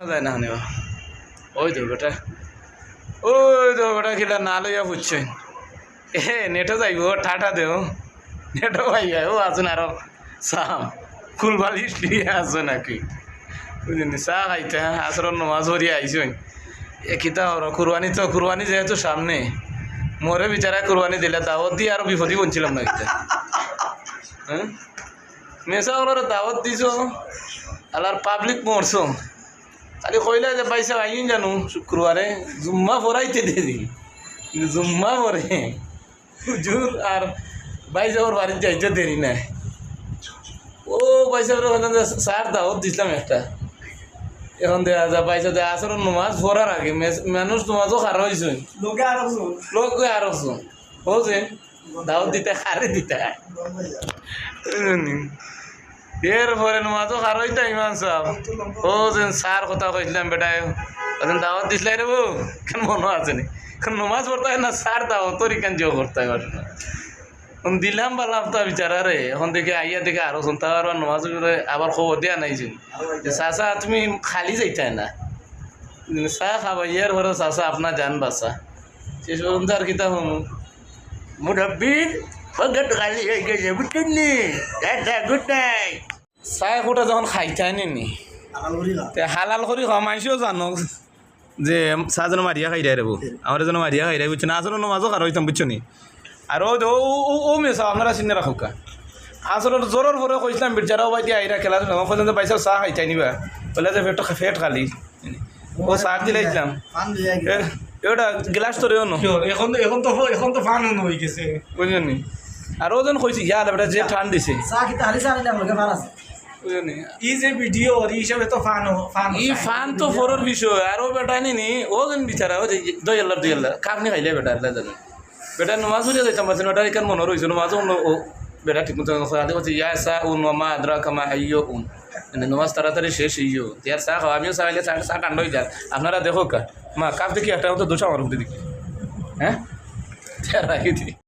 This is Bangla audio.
যায় না হানিবা ওই তো বেটা। ওই তো বেটা কিলা না লইয়া বুঝছেন এ, নেটও যাইব, ঠাটা দেও। নেটও ভাইয়া ও আছেন আরও। সাম, ফুল বালিশ দিয়ে আছে নাকি? বুঝলি চা খাইতে আসর নমাজ ভরিয়ে আইসই এ কিতা হর কুরবানি তো, কুরবানি যেহেতু সামনে। মোরে বিচারা কুরবানি দিলে দাওয়াত দিয়ে আরও বিপদই বলছিলাম না এটা হ্যাঁ? মেসা ওর দাওয়াত দিছ, আলার পাবলিক মরছো। খালি কইলে যে পয়সা আইন জানো শুক্রবারে জুম্মা ফরাইতে দেরি কিন্তু জুম্মা পরে হুজুর আর বাইসা ওর বাড়িতে যাইতে দেরি নাই। ও পয়সা স্যার দাওয়াত দিছিলাম একটা এখন দেখা যায় পয়সা দেয় আসলে নমাজ পড়ার আগে মানুষ নমাজও খারা হয়েছে লোকে আর লোক আর হচ্ছে দাওয়াত দিতে খারে দিতে এর পরে নমাজও খারো হইতা ইমান সব। ও যেন স্যার কথা কইছিলাম বেটায় ওদিন দাওয়াত দিছিলে রে বউ কেন মনে আছে নি? এখন নমাজ পড়তে না স্যার দাওয়াত তোর কেন জিও করতে হয় দিলাম বালাম তো বিচারা রে এখন দেখে আইয়া দেখে আরও শুনতে আর নমাজ আবার খবর দেয়া নাইছিল যে চাচা, তুমি খালি যাইতাই না? চা খাবা ইয়ার ঘরে চাচা আপনার জান বাসা শেষ পর্যন্ত আর কিতা হম মুরব্বীর পকেট খালি হয়ে গেছে বুঝছেন নি? গুড নাইট চাই কোটা যখন খাইতাই নি তে হালাল করে কমাইছেও জানো যে যেন মারিয়া খাই দেয় রেবো আমার যেন মারিয়া খাই দেয় বুঝছ না? আসলে নমাজও খার হইতাম বুঝছ নি? আর ও ও ও- ও মেসা আপনারা চিনে রাখো কা আসলে জোরের পরে কইছিলাম বিচারাও বাই দিয়ে আইরা খেলা কইলাম পয়সা চাহ খাইতাই নিবা। বলে যে ফেট ফেট খালি। ও চাহ দিলাইছিলাম এটা গ্লাস তো রেও ন। এখন এখন তো এখন তো ফান হয়ে গেছে। বুঝলেন নি? আর ওজন কইছি ইয়া বেটা যে ঠান দিছে। ই যে ভিডিও ওর হিসাবে তো ফান ফান ই ফান তো ফোরের বিষয় আর ও বেটা নি নি ও বিচারা ও দুই আল্লাহ দুই আল্লাহ কাকনি খাইলে বেটা আল্লাহ জানে। বেটা নমাজ পড়ে যাইতাম পারছেন বেটা এখান মনে রয়েছে নমাজ ও বেটা ঠিক মতো বলছে ইয়া সা উন মামা আদ্রা কামা আইয়ো উন। নমাজ তাড়াতাড়ি শেষ হইও ইয়ার চা খাওয়া আমিও চা খাইলে চা চা কাণ্ড হয়ে যান আপনারা দেখো কা। মা কাপ দেখি একটা তো দোষা আমার দেখি। হ্যাঁ? রাখি দিই